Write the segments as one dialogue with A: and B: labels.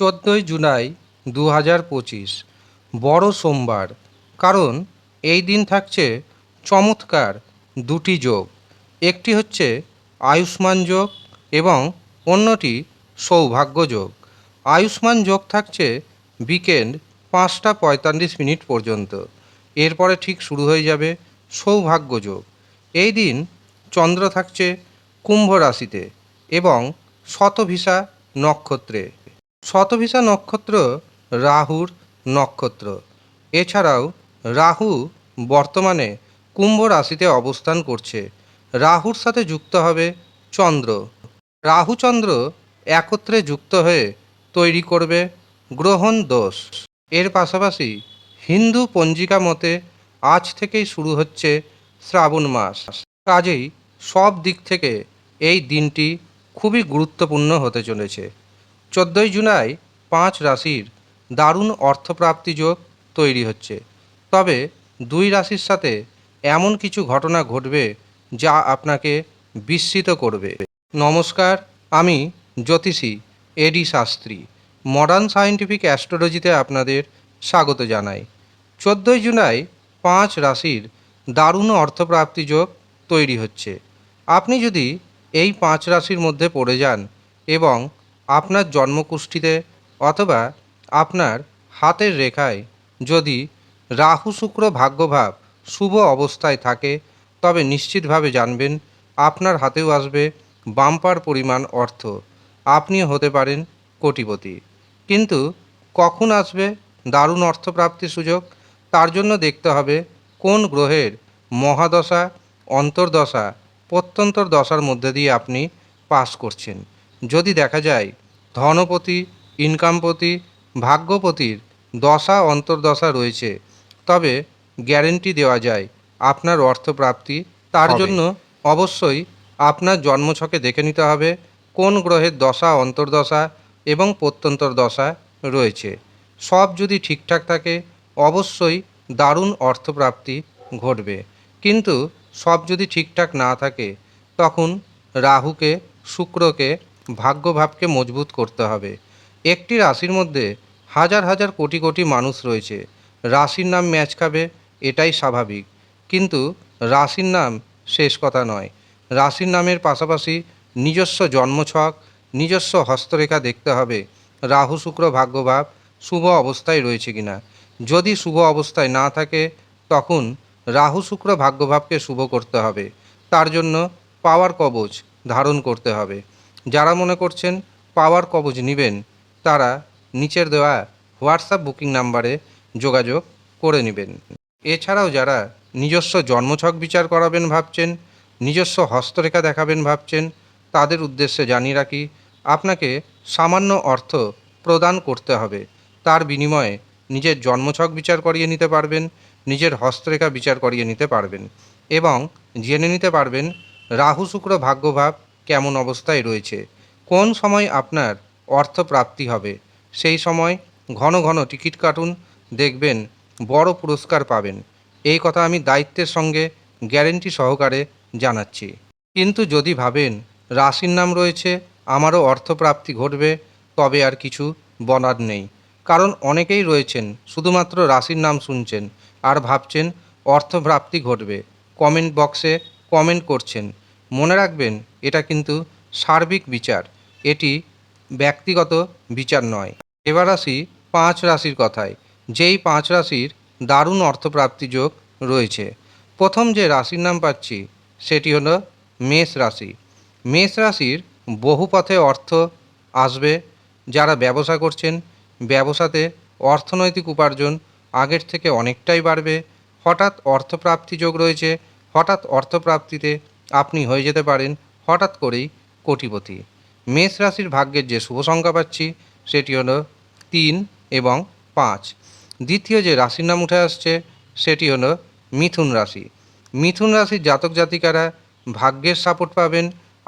A: চোদ্দোই জুলাই দু হাজার পঁচিশ, বড় সোমবার। কারণ এই দিন থাকছে চমৎকার দুটি যোগ। একটি হচ্ছে আয়ুষ্মান যোগ এবং অন্যটি সৌভাগ্য যোগ। আয়ুষ্মান যোগ থাকছে বিকেন্ড পাঁচটা পঁয়তাল্লিশ মিনিট পর্যন্ত। এরপরে ঠিক শুরু হয়ে যাবে সৌভাগ্য যোগ। এই দিন চন্দ্র থাকছে কুম্ভ রাশিতে এবং শতভিসা নক্ষত্রে। শতভিসা নক্ষত্র, রাহুর নক্ষত্র। এছাড়াও রাহু বর্তমানে কুম্ভ রাশিতে অবস্থান করছে। রাহুর সাথে যুক্ত হবে চন্দ্র। রাহু চন্দ্র একত্রে যুক্ত হয়ে তৈরি করবে গ্রহণ দোষ। এর পাশাপাশি হিন্দু পঞ্জিকা মতে আজ থেকেই শুরু হচ্ছে শ্রাবণ মাস। কাজেই সব দিক থেকে এই দিনটি খুবই গুরুত্বপূর্ণ হতে চলেছে। চোদ্দোই জুলাই পাঁচ রাশির দারুণ অর্থপ্রাপ্তি যোগ তৈরি হচ্ছে। তবে দুই রাশির সাথে এমন কিছু ঘটনা ঘটবে যা আপনাকে বিস্মিত করবে। নমস্কার, আমি জ্যোতিষী এডি শাস্ত্রী মডার্ন সায়েন্টিফিক অ্যাস্ট্রোলজিতে আপনাদের স্বাগত জানাই। চোদ্দোই জুলাই পাঁচ রাশির দারুণ অর্থপ্রাপ্তি যোগ তৈরি হচ্ছে। আপনি যদি এই পাঁচ রাশির মধ্যে পড়ে যান এবং আপনার জন্মকুষ্ঠিতে অথবা আপনার হাতের রেখায় যদি রাহু শুক্র ভাগ্যভাব শুভ অবস্থায় থাকে, তবে নিশ্চিতভাবে জানবেন আপনার হাতেও আসবে বাম্পার পরিমাণ অর্থ। আপনিও হতে পারেন কোটিপতি। কিন্তু কখন আসবে দারুণ অর্থপ্রাপ্তির সুযোগ? তার জন্য দেখতে হবে কোন গ্রহের মহাদশা, অন্তর্দশা, প্রত্যন্তর দশার মধ্যে দিয়ে আপনি পাস করছেন। যদি দেখা যায় ধনপতি ইনকামপতি ভাগ্যপতির দশা অন্তর্দশা রয়েছে। তবে গ্যারেন্টি দেওয়া যায় আপনার অর্থপ্রাপ্তি তার জন্য অবশ্যই আপনার জন্মছকে দেখে নিতে হবে কোন গ্রহের দশা অন্তর্দশা এবং প্রত্যন্তর দশা রয়েছে। সব যদি ঠিকঠাক থাকে অবশ্যই দারুণ অর্থপ্রাপ্তি ঘটবে। কিন্তু সব যদি ঠিকঠাক না থাকে তখন রাহুকে শুক্রকে ভাগ্যভাবকে মজবুত করতে হবে। একটি রাশির মধ্যে হাজার হাজার কোটি কোটি মানুষ রয়েছে। রাশির নাম ম্যাচ খাবে, এটাই স্বাভাবিক। কিন্তু রাশির নাম শেষ কথা নয়। রাশির নামের পাশাপাশি নিজস্ব জন্মছক, নিজস্ব হস্তরেখা দেখতে হবে। রাহু শুক্র ভাগ্যভাব শুভ অবস্থায় রয়েছে কিনা। যদি শুভ অবস্থায় না থাকে, তখন রাহু শুক্র ভাগ্যভাবকে শুভ করতে হবে। তার জন্য পাওয়ার কবচ ধারণ করতে হবে। যারা মনে করছেন পাওয়ার কবজ নেবেন, তারা নিচের দেওয়া হোয়াটসঅ্যাপ বুকিং নাম্বারে যোগাযোগ করে নেবেন। এছাড়াও যারা নিজস্ব জন্মছক বিচার করাবেন ভাবছেন, নিজস্ব হস্তরেখা দেখাবেন ভাবছেন, তাদের উদ্দেশ্যে জানিয়ে রাখি, আপনাকে সামান্য অর্থ প্রদান করতে হবে। তার বিনিময়ে নিজের জন্মছক বিচার করিয়ে নিতে পারবেন, নিজের হস্তরেখা বিচার করিয়ে নিতে পারবেন এবং জেনে নিতে পারবেন রাহু শুক্র ভাগ্যভাব কেমন অবস্থায় রয়েছে? কোন সময় আপনার অর্থ প্রাপ্তি হবে? সেই সময় ঘন ঘন টিকিট কাটুন, দেখবেন বড় পুরস্কার পাবেন। এই কথা আমি দায়িত্বের সঙ্গে গ্যারেন্টি সহকারে জানাচ্ছি। কিন্তু যদি ভাবেন রাশির নাম রয়েছে, আমারও অর্থপ্রাপ্তি ঘটবে, তবে আর কিছু বলার নেই। কারণ অনেকেই রয়েছেন, শুধুমাত্র রাশির নাম শুনছেন আর ভাবছেন অর্থপ্রাপ্তি ঘটবে। কমেন্ট বক্সে কমেন্ট করছেন। মনে রাখবেন এটা কিন্তু সার্বিক বিচার। এটি ব্যক্তিগত বিচার নয়। এবার আসি পাঁচ রাশির কথায়। যেই পাঁচ রাশির দারুণ অর্থপ্রাপ্তি যোগ রয়েছে। প্রথম যে রাশির নাম পাচ্ছি, সেটি হলো মেষ রাশি। মেষ রাশির বহু পথে অর্থ আসবে। যারা ব্যবসা করছেন, ব্যবসাতে অর্থনৈতিক উপার্জন আগের থেকে অনেকটাই বাড়বে। হঠাৎ অর্থপ্রাপ্তি যোগ রয়েছে। হঠাৎ অর্থপ্রাপ্তিতে আপনি হয়ে যেতে পারেন হঠাৎ করেই কোটিপতি। মেষ রাশির ভাগ্যের যে শুভ সংখ্যা পাচ্ছি, সেটি হলো তিন এবং পাঁচ। দ্বিতীয় যে রাশির নাম উঠে আসছে, সেটি হলো মিথুন রাশি। মিথুন রাশির জাতক জাতিকারা ভাগ্যের সাপোর্ট পাবেন,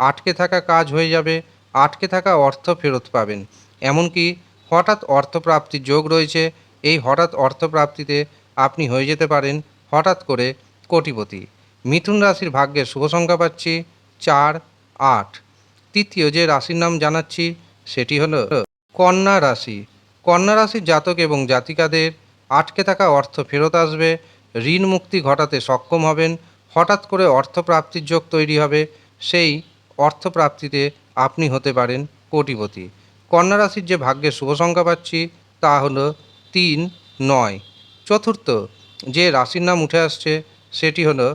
A: আটকে থাকা কাজ হয়ে যাবে, আটকে থাকা অর্থ ফেরত পাবেন। এমনকি হঠাৎ অর্থপ্রাপ্তির যোগ রয়েছে, এই হঠাৎ অর্থপ্রাপ্তিতে আপনি হয়ে যেতে পারেন হঠাৎ করে কোটিপতি। মিথুন রাশির ভাগ্যের শুভ সংখ্যা পাচ্ছি, চার আট। তৃতীয় যে রাশির নাম জানাচ্ছি, সেটি হলো কন্যা রাশি। কন্যা রাশির জাতক এবং জাতিকাদের আটকে থাকা অর্থ ফেরত আসবে, ঋণ মুক্তি ঘটাতে সক্ষম হবেন, হঠাৎ করে অর্থপ্রাপ্তির যোগ তৈরি হবে, সেই অর্থপ্রাপ্তিতে আপনি হতে পারেন কোটিপতি। কন্যা রাশির যে ভাগ্যের শুভ সংখ্যা পাচ্ছি, তা হলো তিন, নয়। চতুর্থ যে রাশির নাম উঠে আসছে, সেটি হলো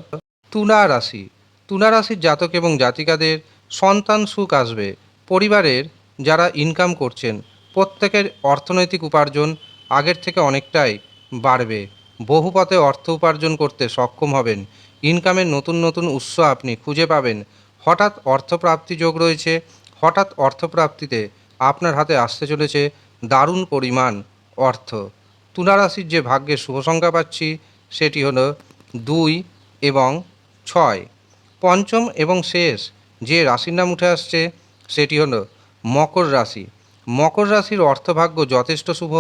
A: তুলা রাশি। তুলা রাশির জাতক এবং জাতিকাদের সন্তান সুখ আসবে। পরিবারের যারা ইনকাম করছেন, প্রত্যেকের অর্থনৈতিক উপার্জন আগের থেকে অনেকটাই বাড়বে। বহু পথে অর্থ উপার্জন করতে সক্ষম হবেন। ইনকামের নতুন নতুন উৎস আপনি খুঁজে পাবেন। হঠাৎ অর্থপ্রাপ্তি যোগ রয়েছে। হঠাৎ অর্থপ্রাপ্তিতে আপনার হাতে আসতে চলেছে দারুণ পরিমাণ অর্থ। তুলা রাশির যে ভাগ্যের শুভ সংখ্যা পাচ্ছি, সেটি হলো দুই এবং ছয়। পঞ্চম এবং শেষ যে রাশির নাম উঠে আসছে, সেটি হলো মকর রাশি। মকর রাশির অর্থভাগ্য যথেষ্ট শুভ।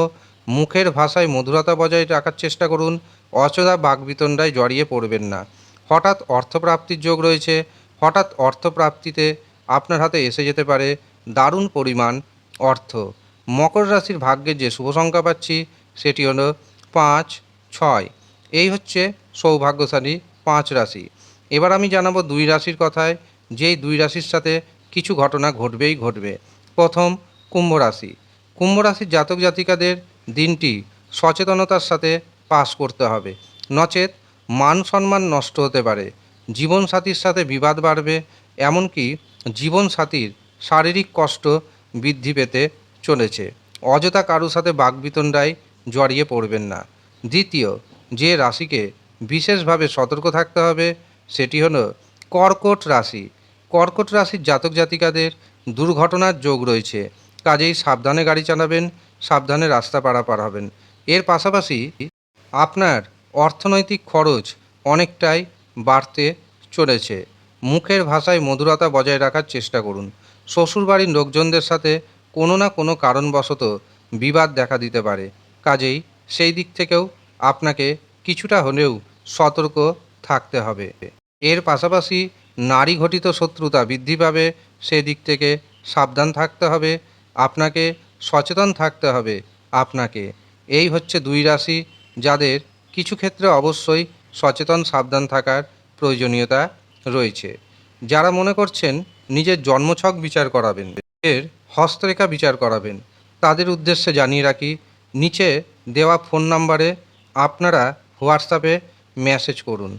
A: মুখের ভাষায় মধুরতা বজায় রাখার চেষ্টা করুন। অচলা বাগবিতণ্ডায় জড়িয়ে পড়বেন না। হঠাৎ অর্থপ্রাপ্তির যোগ রয়েছে। হঠাৎ অর্থপ্রাপ্তিতে আপনার হাতে এসে যেতে পারে দারুণ পরিমাণ অর্থ। মকর রাশির ভাগ্যের যে শুভ সংখ্যা পাচ্ছি, সেটি হলো পাঁচ, ছয়। এই হচ্ছে সৌভাগ্যশালী পাঁচ রাশি। এবার আমি জানাব দুই রাশির কথায়, যেই দুই রাশির সাথে কিছু ঘটনা ঘটবেই ঘটবে। প্রথম, কুম্ভ রাশি। কুম্ভ রাশির জাতক জাতিকাদের দিনটি সচেতনতার সাথে পাশ করতে হবে। নচেত মান সম্মান নষ্ট হতে পারে। জীবনসাথীর সাথে বিবাদ বাড়বে, এমনকি জীবনসাথীর শারীরিক কষ্ট বৃদ্ধি পেতে চলেছে। অযথা কারুর সাথে বাগবিতণ্ডায় জড়িয়ে পড়বেন না। দ্বিতীয়, যে রাশিকে বিশেষভাবে সতর্ক থাকতে হবে সেটি হলো কর্কট রাশি। কর্কট রাশির জাতক জাতিকাদের দুর্ঘটনার যোগ রয়েছে। কাজেই সাবধানে গাড়ি চালাবেন, সাবধানে রাস্তা পারাপার হবেন। এর পাশাপাশি আপনার অর্থনৈতিক খরচ অনেকটাই বাড়তে চলেছে। মুখের ভাষায় মধুরতা বজায় রাখার চেষ্টা করুন। শ্বশুরবাড়ির লোকজনদের সাথে কোনো না কোনো কারণবশত বিবাদ দেখা দিতে পারে। কাজেই সেই দিক থেকেও আপনাকে কিছুটা হলেও সতর্ক থাকতে হবে। এর পাশাপাশি নারী ঘটিত শত্রুতা বৃদ্ধি পাবে, সেদিক থেকে সাবধান থাকতে হবে, আপনাকে সচেতন থাকতে হবে আপনাকে। এই হচ্ছে দুই রাশি যাদের কিছু ক্ষেত্রে অবশ্যই সচেতন, সাবধান থাকার প্রয়োজনীয়তা রয়েছে। যারা মনে করছেন নিজের জন্মছক বিচার করাবেন এর হস্তরেখা বিচার করাবেন, তাদের উদ্দেশ্যে জানিয়ে রাখি, নিচে দেওয়া ফোন নাম্বারে আপনারা হোয়াটসঅ্যাপে মেসেজ করুন।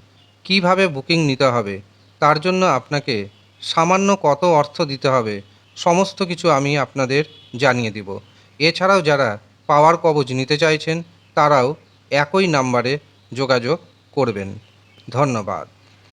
A: কীভাবে বুকিং নিতে হবে? তার জন্য আপনাকে সামান্য কত অর্থ দিতে হবে? সমস্ত কিছু আমি আপনাদের জানিয়ে দিব। এছাড়াও যারা পাওয়ার কবজ নিতে চাইছেন, তারাও একই নাম্বারে যোগাযোগ করবেন। ধন্যবাদ।